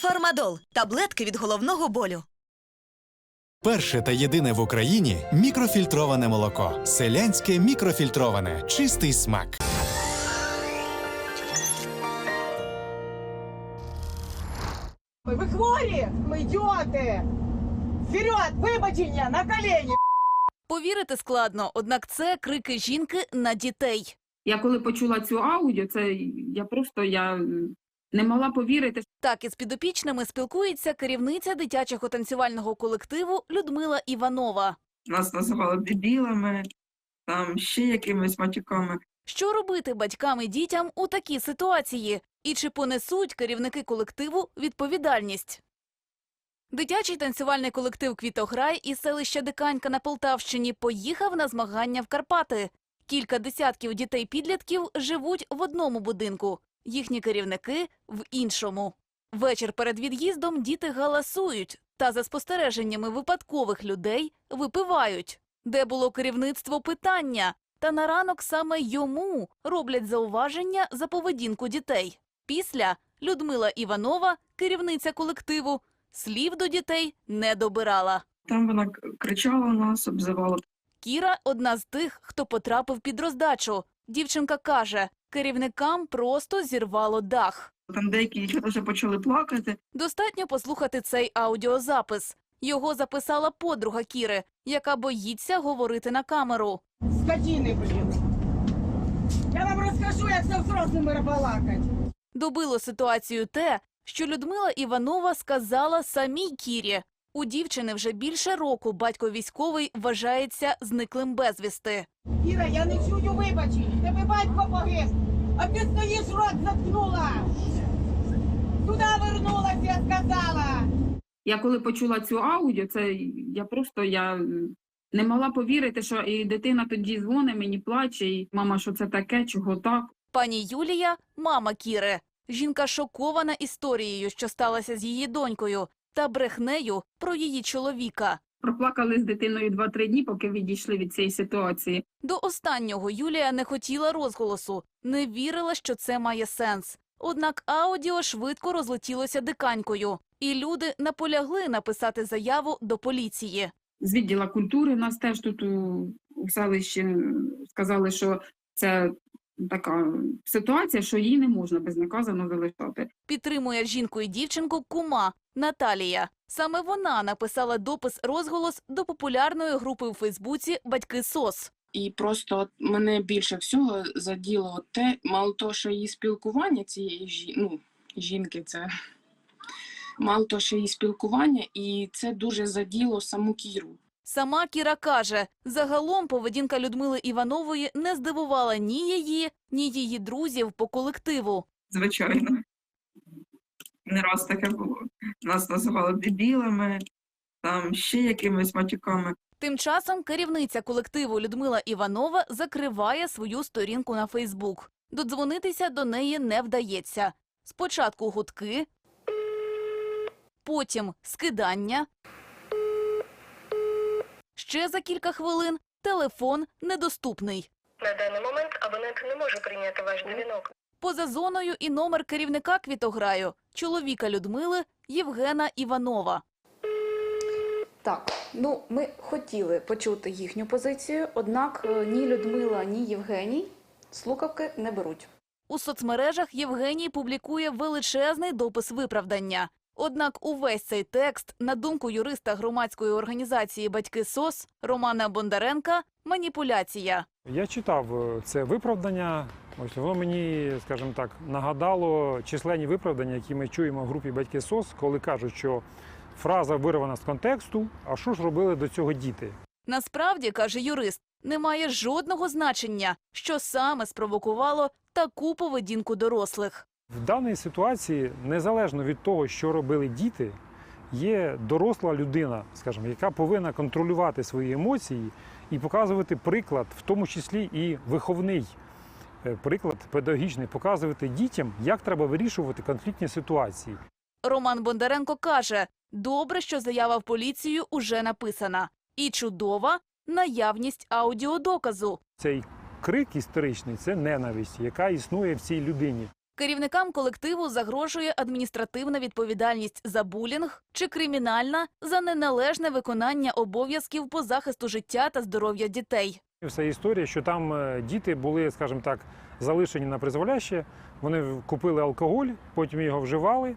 Фармадол таблетки від головного болю. Перше та єдине в Україні мікрофільтроване молоко. Селянське мікрофільтроване. Чистий смак. Ви хворі? Ви йдете! Вперед! Вибачення! На колені! Повірити складно, однак це крики жінки на дітей. Я коли почула цю аудіо, це я просто я не могла повірити. Так із підопічними спілкується керівниця дитячого танцювального колективу Людмила Іванова. Нас називали дебілами, там ще якимись матюками. Що робити батькам і дітям у такій ситуації? І чи понесуть керівники колективу відповідальність? Дитячий танцювальний колектив Квітограй із селища Диканька на Полтавщині поїхав на змагання в Карпати. Кілька десятків дітей-підлітків живуть в одному будинку, їхні керівники в іншому. Вечір перед від'їздом діти галасують та за спостереженнями випадкових людей випивають. Де було керівництво питання? Та на ранок саме йому роблять зауваження за поведінку дітей. Після Людмила Іванова, керівниця колективу, слів до дітей не добирала. Там вона кричала нас, обзивала. Кіра одна з тих, хто потрапив під роздачу. Дівчинка каже, керівникам просто зірвало дах. Там деякі дівчата вже почали плакати. Достатньо послухати цей аудіозапис. Його записала подруга Кіри, яка боїться говорити на камеру. Скотіни, блін! Я вам розкажу, як з взрослими рабалакать. Добило ситуацію те, що Людмила Іванова сказала самій Кірі. У дівчини вже більше року батько військовий вважається зниклим безвісти. Іра, я не чую вибачень. Тебе батько погиб. А ти стоїш, рот заткнула. Туди вернулась, я сказала. Я коли почула цю аудіо, це я просто я не могла повірити, що і дитина тоді дзвонить мені, плаче, і мама, що це таке, чого так. Пані Юлія мама Кіри. Жінка шокована історією, що сталося з її донькою, та брехнею про її чоловіка. Проплакали з дитиною 2-3 дні, поки відійшли від цієї ситуації. До останнього Юлія не хотіла розголосу, не вірила, що це має сенс. Однак аудіо швидко розлетілося диканькою, і люди наполягли написати заяву до поліції. З відділа культури нас теж тут у, селищі сказали, що це така ситуація, що її не можна безнаказано залишати. Підтримує жінку і дівчинку кума Наталія. Саме вона написала допис розголос до популярної групи у Фейсбуці Батьки СОС. І просто мене більше всього заділо те, мало того, що її спілкування цієї жі... ну, жінки, це мало того, що її спілкування, і це дуже заділо саму Кіру. Сама Кіра каже, загалом поведінка Людмили Іванової не здивувала ні її, ні її друзів по колективу. Звичайно. Не раз таке було. Нас називали дебілами, там ще якимись матюками. Тим часом керівниця колективу Людмила Іванова закриває свою сторінку на Фейсбук. Додзвонитися до неї не вдається. Спочатку гудки, потім скидання. Ще за кілька хвилин телефон недоступний. На даний момент абонент не може прийняти ваш дзвінок. Поза зоною і номер керівника квітограю чоловіка Людмили Євгена Іванова. Так, ну ми хотіли почути їхню позицію, однак е, ні Людмила, ні Євгеній слухавки не беруть. У соцмережах Євгеній публікує величезний допис виправдання. Однак увесь цей текст, на думку юриста громадської організації Батьки СОС Романа Бондаренка, маніпуляція. Я читав е, це виправдання. Ось воно мені, скажімо так, нагадало численні виправдання, які ми чуємо в групі батьки СОС, коли кажуть, що фраза вирвана з контексту. А що ж робили до цього діти? Насправді, каже юрист, немає жодного значення, що саме спровокувало таку поведінку дорослих. В даній ситуації, незалежно від того, що робили діти, є доросла людина, скажімо, яка повинна контролювати свої емоції і показувати приклад, в тому числі і виховний приклад педагогічний, показувати дітям, як треба вирішувати конфліктні ситуації. Роман Бондаренко каже: добре, що заява в поліцію уже написана, і чудова наявність аудіодоказу. Цей крик історичний це ненависть, яка існує в цій людині. Керівникам колективу загрожує адміністративна відповідальність за булінг чи кримінальна за неналежне виконання обов'язків по захисту життя та здоров'я дітей. Вся історія, що там е, діти були, скажімо так, залишені на призволяще. Вони купили алкоголь, потім його вживали,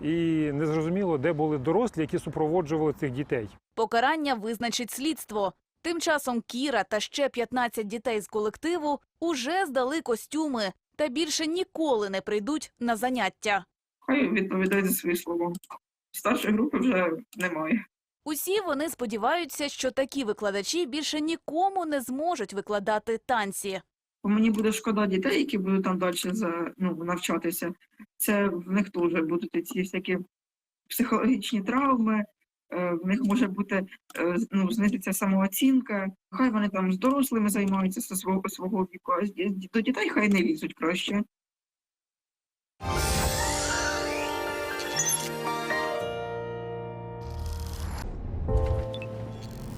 і незрозуміло, де були дорослі, які супроводжували цих дітей. Покарання визначить слідство. Тим часом Кіра та ще 15 дітей з колективу уже здали костюми та більше ніколи не прийдуть на заняття. Хай відповідають за свої слова. Старшої групи вже немає. Усі вони сподіваються, що такі викладачі більше нікому не зможуть викладати танці. Мені буде шкода дітей, які будуть там далі за, ну, навчатися. Це в них теж будуть ці всякі психологічні травми, е, в них може бути е, ну, знизиться самооцінка. Хай вони там з дорослими займаються зі свого свого віку, а до дітей хай не лізуть краще.